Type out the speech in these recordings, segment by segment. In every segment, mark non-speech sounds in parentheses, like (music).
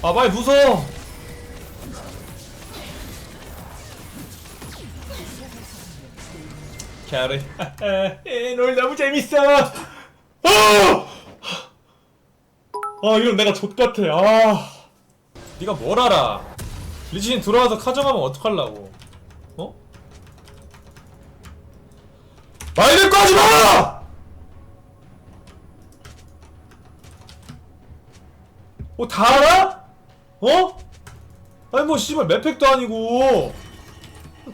아 빨리 부숴 캐리 (laughs) 널 너무 재밌어 아! 아 이건 내가 족같아 아 네가 뭘 알아 리신 들어와서 카정하면 어떡하려고 어? 말 듣고 하지마! 어, 다 알아? 어? 아니 뭐 씨발 맵팩도 아니고.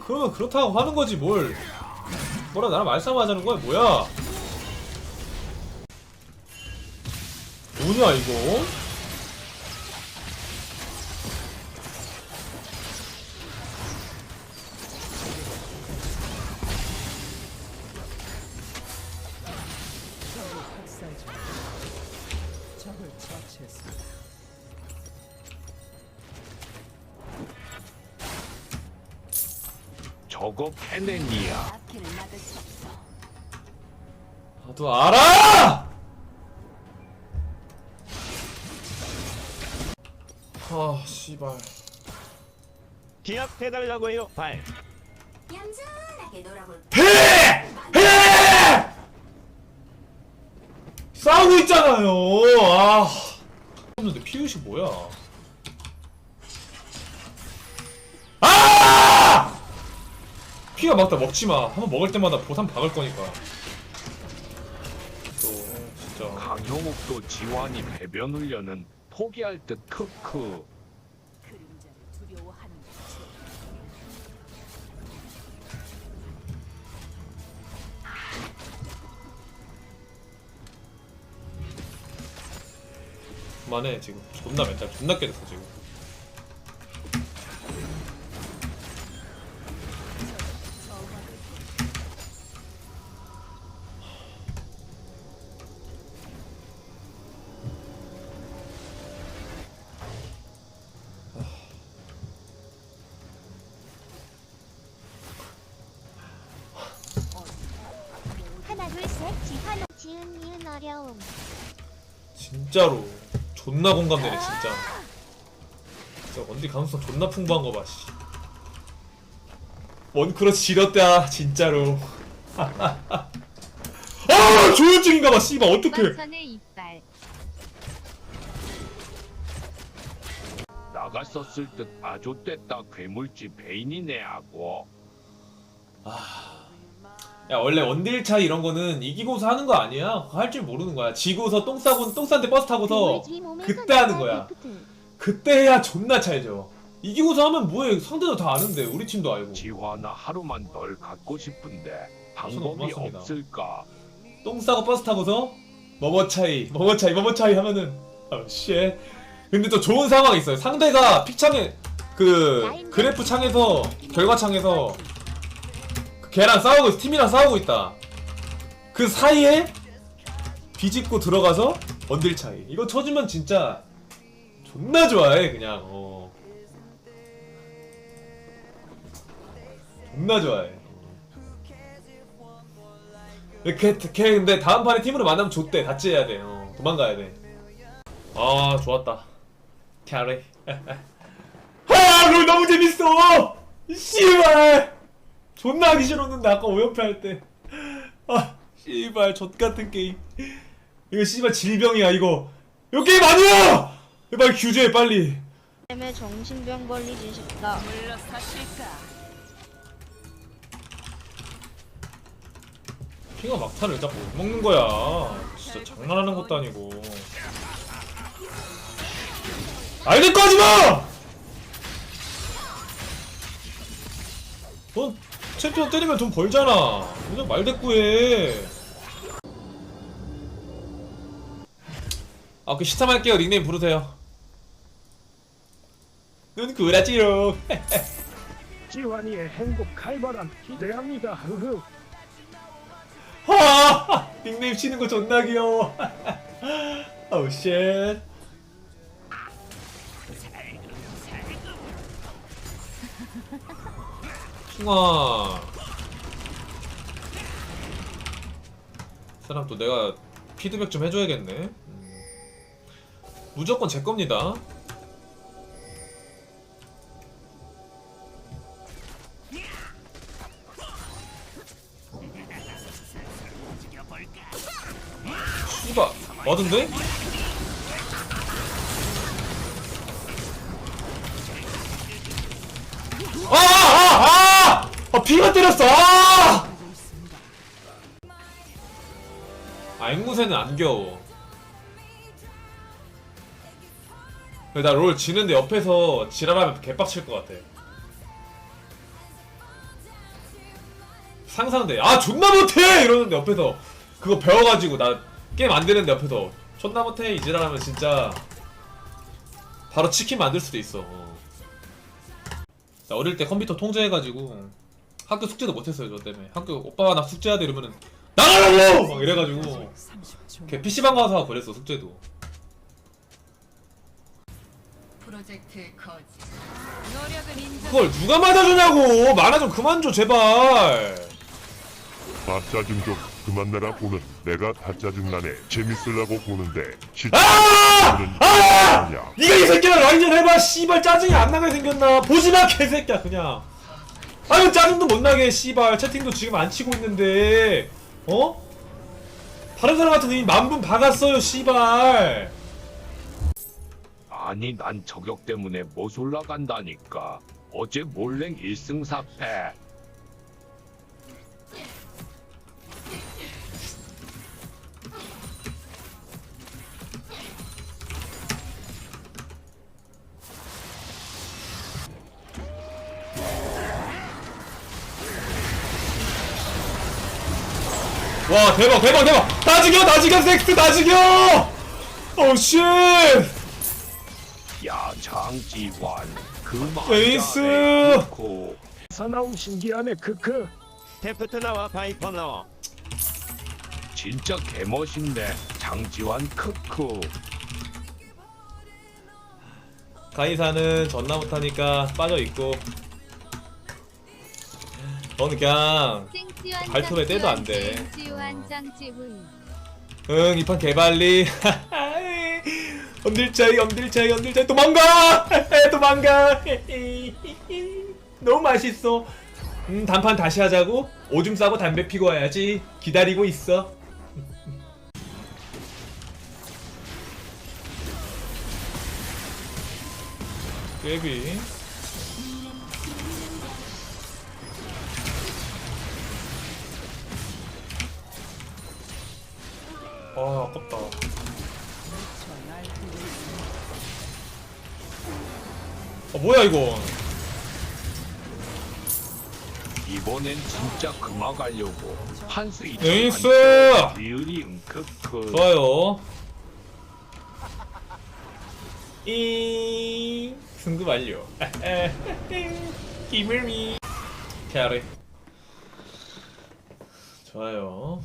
그러면 그렇다고 하는 거지 뭘. 뭐라 나랑 말싸움하자는 거야 뭐야? 뭐냐 이거 막을 수 없어. 나도 알아! 아 씨발 기합해달라고 해요. 발. 얌전하게 놀아볼 해! 해! 싸우고 있잖아요. 아. 없는데 피우시 뭐야? 피가 막다 먹지 마. 한번 먹을 때마다 보상 박을 거니까. 또 진짜. 강효목도 지환이 배변 훈련은 포기할 듯 크크. 그림자를 두려워하는 거지. 그만해 지금. 존나 멘탈 존나 깨졌어 지금. 지환 지은 니은 어려움. 진짜로. 존나 공감되네 진짜. 진짜 원딜 가능성 존나 풍부한 거 봐 씨. 원크로스 지렸다 진짜로. (laughs) 아 조현증인가 봐 씨발 어떡해. 이빨. 나갔었을 듯 아조됐다 괴물집 베인이네 하고. 야 원래 원딜 차이 이런 거는 이기고서 하는 거 아니야? 할 줄 모르는 거야. 지고서 똥 싸고 똥 싼데 버스 타고서 그때 하는 거야. 그때 해야 존나 차이죠 이기고서 하면 뭐해? 상대도 다 아는데 우리 팀도 알고. 지환아 하루만 널 갖고 싶은데 방법이 고맙습니다. 없을까? 똥 싸고 버스 타고서 머머 차이 머머 차이 머머 차이 하면은 아쉣. 근데 또 좋은 상황이 있어요. 상대가 픽창에 그 그래프 창에서 결과 창에서 그 걔랑 싸우고 있어. 팀이랑 싸우고 있다. 그 사이에 비집고 들어가서 원딜 차이. 이거 쳐주면 진짜 존나 좋아해 그냥. 어. 존나 좋아해. 걔, 걔 근데 다음 판에 팀으로 만나면 좋대. 같이 해야 돼. 어, 도망가야 돼아 좋았다. (laughs) 캐리 (laughs) 아롤 너무 재밌어. 씨발 존나 하기 싫었는데 아까 오연패 할때 아 씨발 젖같은 게임. 이거 씨발 질병이야 이거. 이거 게임 아니야! 빨리 규제해 빨리. 때문에 정신병 걸리지 싶다. 물러서실까? 핑어 막탄을 자꾸 못 먹는 거야. 진짜 장난하는 것도 아니고. 거 하지마! 넌 챔피언 때리면 돈 벌잖아. 그냥 말대꾸해. 아 그 시탐 할게요. 닉네임 부르세요. 눈 구라지요 (laughs) 지환이의 행복 칼바람 기대합니다. 흐흐. 하! 닉네임 치는 거 존나 귀여워. (laughs) 어우 쉣 퉁아 사람 또 내가 피드백 좀 해줘야겠네. 음. 무조건 제 겁니다. 어. 수가 맞은데? 피가 때렸어! 아! 아, 앵무새는 안 겨워. 나 롤 지는데 옆에서 지랄하면 개빡칠 것 같아. 상상돼. 아, 존나 못해! 이러는데 옆에서 그거 배워가지고 나 게임 안 되는데 옆에서 존나 못해! 이 지랄하면 진짜 바로 치킨 만들 수도 있어. 어. 나 어릴 때 컴퓨터 통제해가지고 학교 숙제도 못했어요 저 때문에. 학교 오빠가 나 숙제해야 돼 이러면은 나가라고! 막 이래가지고. 걔 PC방 가서 그랬어 숙제도. 프로젝트 거지. 노력은 인정. 그걸 누가 맞아주냐고! 만화 좀 그만 줘 제발! 아 짜증 좀 그만 내라 보는. 내가 다 짜증나네. 재밌으려고 보는데 실제 아! 보는 아! 냐? 니가 이 새끼랑 라인전 해봐 씨발. 짜증이 안 나게 생겼나? 보지마 개새끼야 그냥 아유 짜증도 못 나게 씨발 채팅도 지금 안 치고 있는데 어? 다른 사람 같은 이미 만분 박았어요 씨발 아니 난 저격 때문에 못 올라간다니까. 어제 몰랭 1승 4패. 와 대박 대박 대박. 다 죽여 다 죽여 섹스 다 죽여! 오쉣! 야 장지환 그 에이스! 사나운 신기하네 크크 데프트 나와 바이퍼 나와. 진짜 개멋있네. 장지환 크크. 가이사는 전나 못하니까 빠져있고. 너는 그냥 발톱에 때도 안 돼. 응, 이 판 개발리. 엄들차이, 엄들차이, 엄들차이, 도망가! (laughs) 도망가! (laughs) 너무 맛있어. 음, 단판 다시 하자고? 오줌 싸고 담배 피고 와야지. 기다리고 있어. (laughs) 데비. 아, 아깝다. 아, 뭐야, 이거. 이번엔 진짜 금화 가려고 한수 에이스! 리을이 응크크. 좋아요. 이 승급 완료. (laughs) 기물미. 캐리. 좋아요.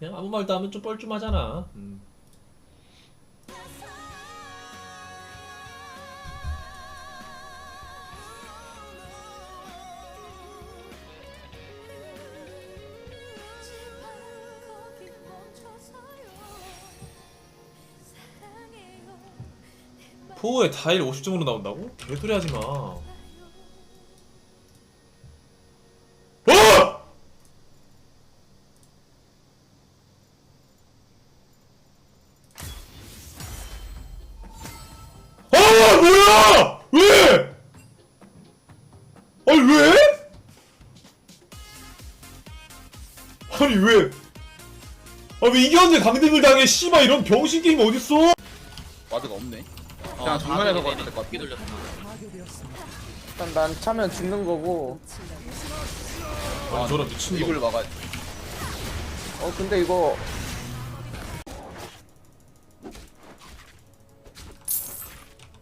그냥 아무 말도 하면 좀 뻘쭘하잖아. 음. 포에 다일 50점으로 나온다고? 개소리 하지 마. 아니 왜? 아왜 이겼는데 강등을 당해? 씨발 이런 병신 게임 어딨어? 와드가 없네. 그냥 정면에서 걸어도 될것 같아. 일단 난 차면 죽는 거고 아 저런 미친놈. 입을 막아. 어 근데 이거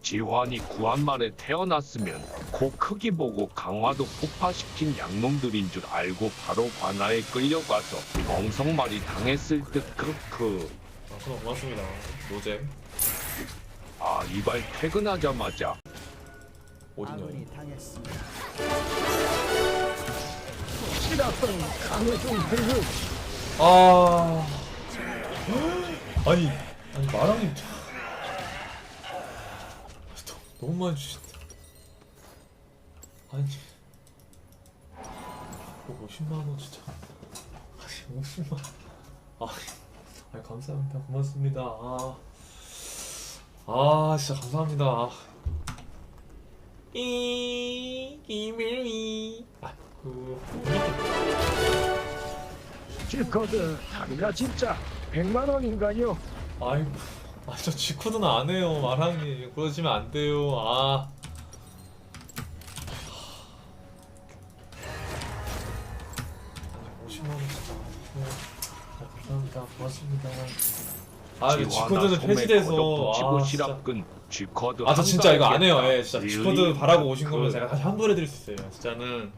지환이 구한말에 태어났으면 코 크기 보고 강화도 폭파시킨 양놈들인 줄 알고 바로 관아에 끌려가서 멍석말이 당했을 듯 크크. 아, 그럼 고맙습니다. 노잼. 아 이발 퇴근하자마자 어디냐? 아. 아니, 아니 마랑님 참- 너무 많이 주신다. 아니. 그 50만 원 진짜. 아니 50만. 아, 아니 감사합니다. 고맙습니다. 아, 아 진짜 감사합니다. 아. 이 이밀미. 아, 그 G코드 다리가 진짜 100만 원인가요? 아이고, 아, 저 G코드는 안 해요, 마랑이. 그러시면 안 돼요, 아. 아, 50만원 진짜. 아, 감사합니다. 고맙습니다. 아, 근데 G코드는 폐지돼서. 아, 진짜. 시랍근 G코드 아, 저 진짜 이거 안 해요. 예, 진짜 G코드 바라고 오신 거면 그- 제가 다시 환불해 드릴 수 있어요. 진짜는.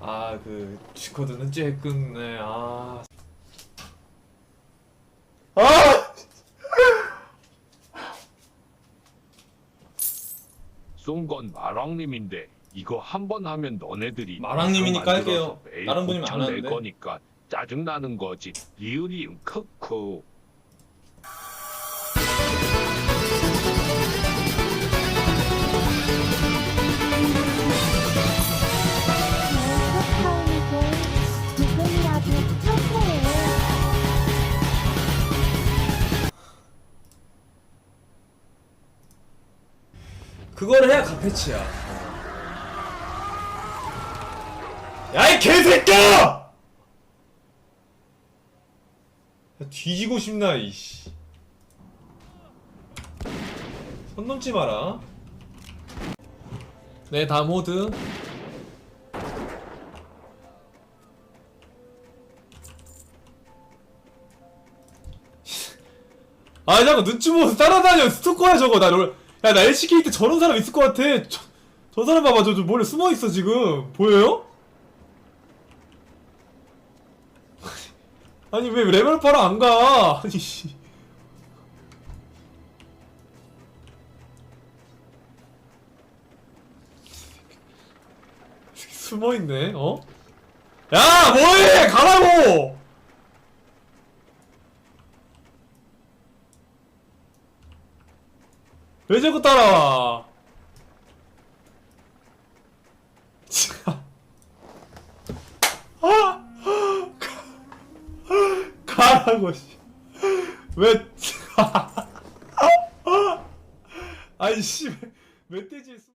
아, 그, G코드는 쬐끔, 네, 아. 아! 쏜 건 마랑님인데 이거 한 번 하면 너네들이 마랑님이니까 이거 할게요. 만들어서 매일 다른 분이면 낼 하는데. 거니까 짜증 나는 거지. 리을이 크크. 그거를 해야 가패치야. 야, 이 개새끼야! 야, 뒤지고 싶나, 이씨. 손 넘지 마라. 네, 다음 호드. 아, 잠깐 눈치 보면서 따라다녀. 스토커야, 저거. 나, 롤- 야, 나 LCK 때 저런 사람 있을 것 같아. 저, 저 사람 봐봐. 저, 저 몰래 숨어 있어, 지금. 보여요? (laughs) 아니, 왜 레벨 파러 안 가? 아니, 씨. (laughs) 숨어 있네, 어? 야, 뭐해! 가라고! 왜 자꾸 따라와? 참. 아! 가- 가라고 씨. 왜? 아니 씨, 왜- 멧돼지.